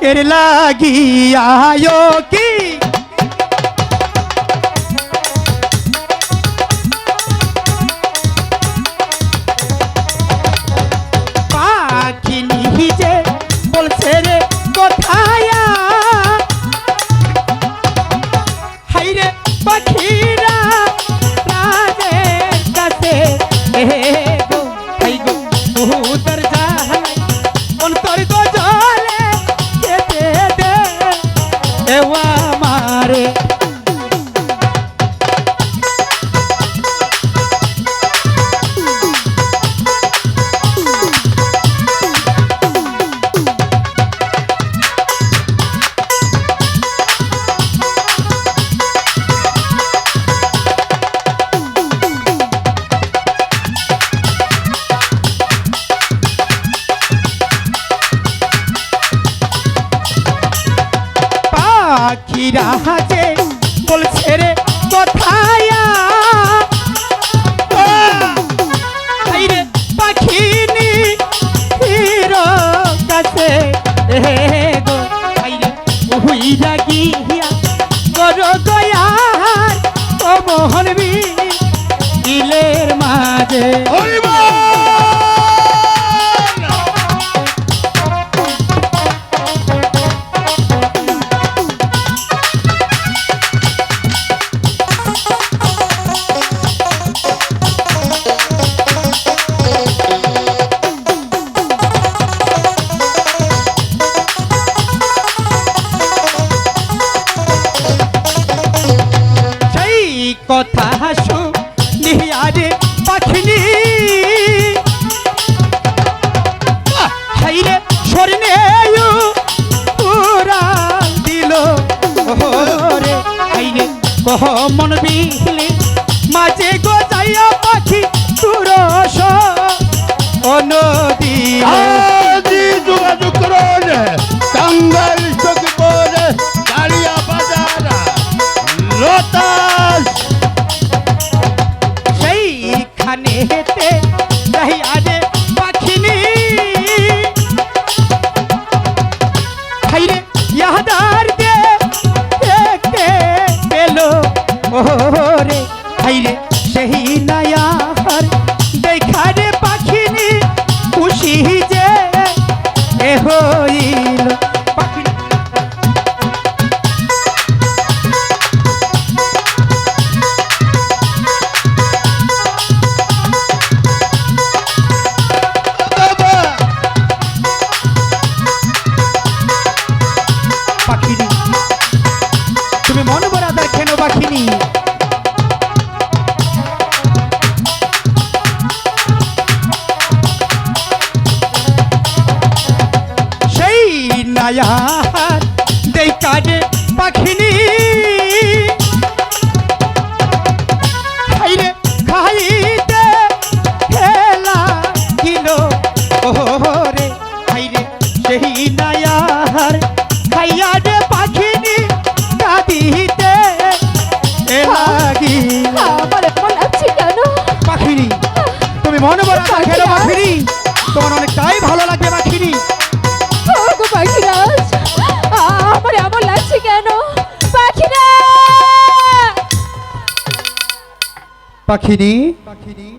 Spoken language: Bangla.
এর লাগিয়ায় কি? পাখিরা পাখিরা বলছে রে, কোথায়া পাখিনি কাছে গো হাইরে গিয়া করো দয়ার মোহন বি দিলের মাঝে সেই কথা হাসু নিহারে পাখিনি। হাইরে সরনে পুরা দিল। ওরে হাইরে কহ মন বিহলে মাঝে দেখারে পাখিনি। খাইরে খাইতে খেলা কিলো ওরে খাইরে সেই নায়ার খাইয়া রে পাখিনি কাঁদিতে লাগিল। আমার কেন? পাখিনি। তুমি মনে বলা খেলো পাখিনি? তোমার অনেকটাই ভালো লাগে পাখিনি। পাখিনি।